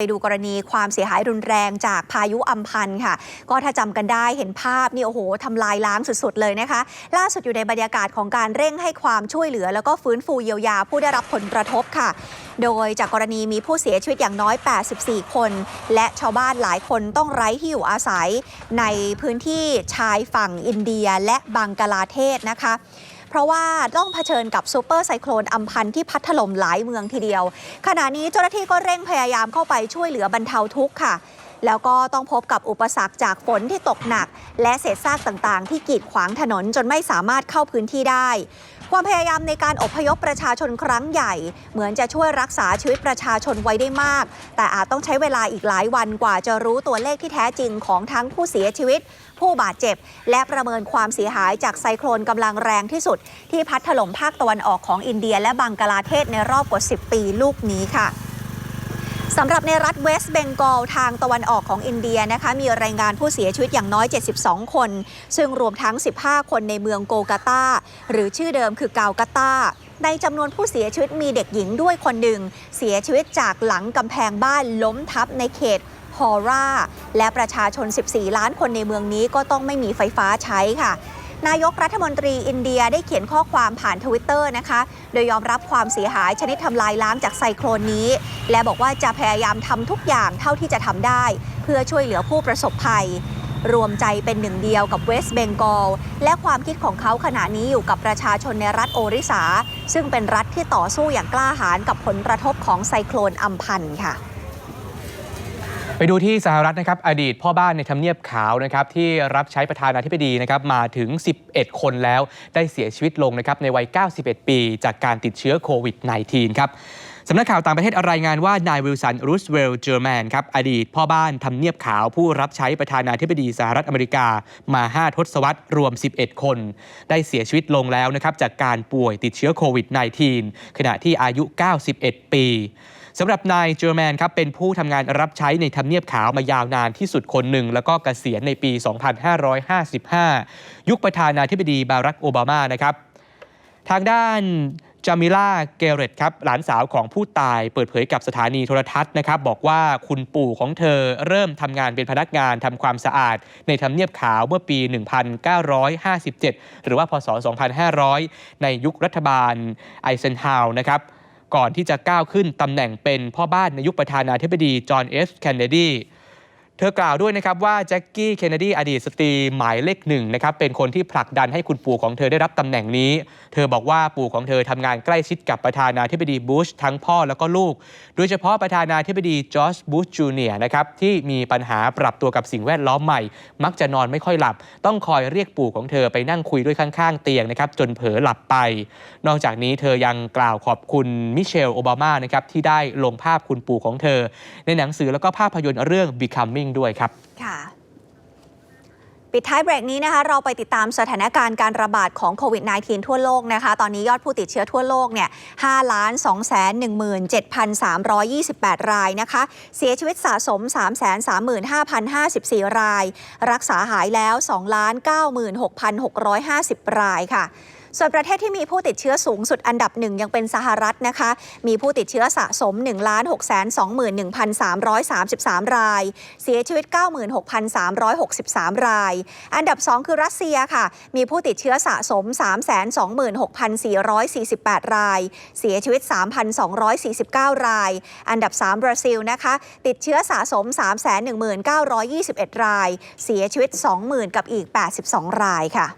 ไปดูกรณีความเสียหายรุนแรงจากพายุอัมพันธ์ค่ะ ก็ถ้าจำกันได้เห็นภาพนี่โอ้โหทำลายล้างสุดๆเลยนะคะ ล่าสุดอยู่ในบรรยากาศของการเร่งให้ความช่วยเหลือ แล้วก็ฟื้นฟูเยียวยาผู้ได้รับผลกระทบค่ะ โดยจากกรณีมีผู้เสียชีวิตอย่างน้อย 84 คน และชาวบ้านหลายคนต้องไร้ที่อยู่อาศัย ในพื้นที่ชายฝั่งอินเดียและบังกลาเทศนะคะ เพราะว่าต้องเผชิญกับซูเปอร์ไซโคลนอัมพันธ์ที่พัดถล่มหลายเมืองทีเดียว ขณะนี้เจ้าหน้าที่ก็เร่งพยายามเข้าไปช่วยเหลือบรรเทาทุกข์ค่ะ แล้วก็ต้องพบกับอุปสรรคจากฝนที่ตกหนัก และเศษซากต่างๆ ที่กีดขวางถนนจนไม่สามารถเข้าพื้นที่ได้ ความพยายามในการอพยพประชาชนครั้งใหญ่ เหมือนจะช่วยรักษาชีวิตประชาชนไว้ได้มาก แต่อาจต้องใช้เวลาอีกหลายวันกว่าจะรู้ตัวเลขที่แท้จริงของทั้งผู้เสียชีวิต ผู้บาดเจ็บ และประเมินความเสียหายจากไซโคลนกำลังแรงที่สุด ที่พัดถล่มภาคตะวันออกของอินเดีย และบังกลาเทศในรอบกว่า 10 ปีลูกนี้ค่ะ สำหรับในรัฐเวสต์เบงกอลทางตะวันออกของอินเดียนะคะมีรายงานผู้เสียชีวิตอย่างน้อย 72 คน ซึ่งรวมทั้ง 15 คนในเมืองโกกาตา หรือชื่อเดิมคือกาวกาตาในจำนวนผู้เสียชีวิตมีเด็กหญิงด้วยคนหนึ่ง เสียชีวิตจากหลังกำแพงบ้านล้มทับในเขตฮอร่าและประชาชน 14 ล้านคนในเมืองนี้ก็ต้องไม่มีไฟฟ้าใช้ค่ะ นายกรัฐมนตรีอินเดียได้เขียนข้อความผ่านทวิตเตอร์นะคะ โดยยอมรับความเสียหายชนิดทำลายล้างจากไซโคลนนี้ และบอกว่าจะพยายามทำทุกอย่างเท่าที่จะทำได้ เพื่อช่วยเหลือผู้ประสบภัย รวมใจเป็นหนึ่งเดียวกับเวสเบงกอล และความคิดของเขาขณะนี้อยู่กับประชาชนในรัฐโอริสา ซึ่งเป็นรัฐที่ต่อสู้อย่างกล้าหาญกับผลกระทบของไซโคลนอัมพันค่ะ ไปดูที่สหรัฐนะครับอดีตพ่อบ้านในทำเนียบขาวนะครับที่รับใช้ประธานาธิบดีนะครับมาถึง 11 คนแล้วได้เสียชีวิตลงนะครับในวัย 91 ปี จากการติดเชื้อโควิด -19 ครับสำนักข่าวต่างประเทศรายงานว่านายวิลสันรูสเวลล์เจอร์แมนครับอดีตพ่อบ้านทำเนียบขาวผู้รับใช้ประธานาธิบดีสหรัฐอเมริกามา 5 ทศวรรษรวม 11 คน ได้เสียชีวิตลงแล้วนะครับจากการป่วยติดเชื้อโควิด -19 ขณะที่อายุ 91 ปี สำหรับนายเจอร์แมนครับเป็นผู้ทำงานรับใช้ในทำเนียบขาวมายาวนานที่สุดคนหนึ่ง แล้วก็เกษียณในปี 2555 ยุคประธานาธิบดีบารักโอบามานะครับ ทางด้านจามิล่าเกเรตครับหลานสาวของผู้ตายเปิดเผยกับสถานีโทรทัศน์นะครับบอกว่าคุณปู่ของเธอเริ่มทำงานเป็นพนักงานทำความสะอาด ในทำเนียบขาวเมื่อปี 1957 หรือว่าพศ 2500 ในยุครัฐบาลไอเซนฮาวน์นะครับ ก่อนที่จะก้าวขึ้นตำแหน่งเป็นพ่อบ้านในยุคประธานาธิบดีจอห์นเอฟเคนเนดี เธอกล่าวด้วยนะครับว่าแจ็คกี้เคนเนดีอดีตสตรีหมายเลขหนึ่งนะครับเป็นคนที่ผลักดันให้คุณปู่ของเธอได้รับตำแหน่งนี้ เธอบอกว่าปู่ของเธอทำงานใกล้ชิดกับประธานาธิบดีบุชทั้งพ่อแล้วก็ลูก โดยเฉพาะประธานาธิบดีจอร์จบุชจูเนียร์นะครับที่มีปัญหาปรับตัวกับสิ่งแวดล้อมใหม่ มักจะนอนไม่ค่อยหลับ ต้องคอยเรียกปู่ของเธอไปนั่งคุยด้วยข้างๆ เตียงนะครับจนเผลอหลับไป นอกจากนี้เธอยังกล่าวขอบคุณมิเชลโอบามานะครับที่ได้ลงภาพคุณปู่ของเธอ ในหนังสือแล้วก็ภาพยนตร์เรื่อง Becoming ด้วยครับค่ะปิดท้ายเบรกนี้นะคะเราไปติดตามสถานการณ์การระบาดของโควิด -19 ทั่วโลกนะคะ ตอนนี้ยอดผู้ติดเชื้อทั่วโลกเนี่ย5ล้าน2 1 7 3 2 8 รายนะคะ เสียชีวิตสะสม 3 3 5 0 5 4 ราย รักษาหายแล้ว2ล้าน96,650 รายค่ะ ส่วนประเทศที่มีผู้ติดเชื้อสูงสุดอันดับหนึ่งยังเป็นสหรัฐนะคะ มีผู้ติดเชื้อสะสม 1 6 2 1 3 3 3 ราย เสียชีวิต 96,363 ราย อันดับ 2 คือรัสเซียค่ะ มีผู้ติดเชื้อสะสม 326,448 ราย เสียชีวิต 3,249 ราย อันดับ 3 บราซิลนะคะ ติดเชื้อสะสม 319,921 ราย เสียชีวิต 20,000 กับอีก 82 รายค่ะ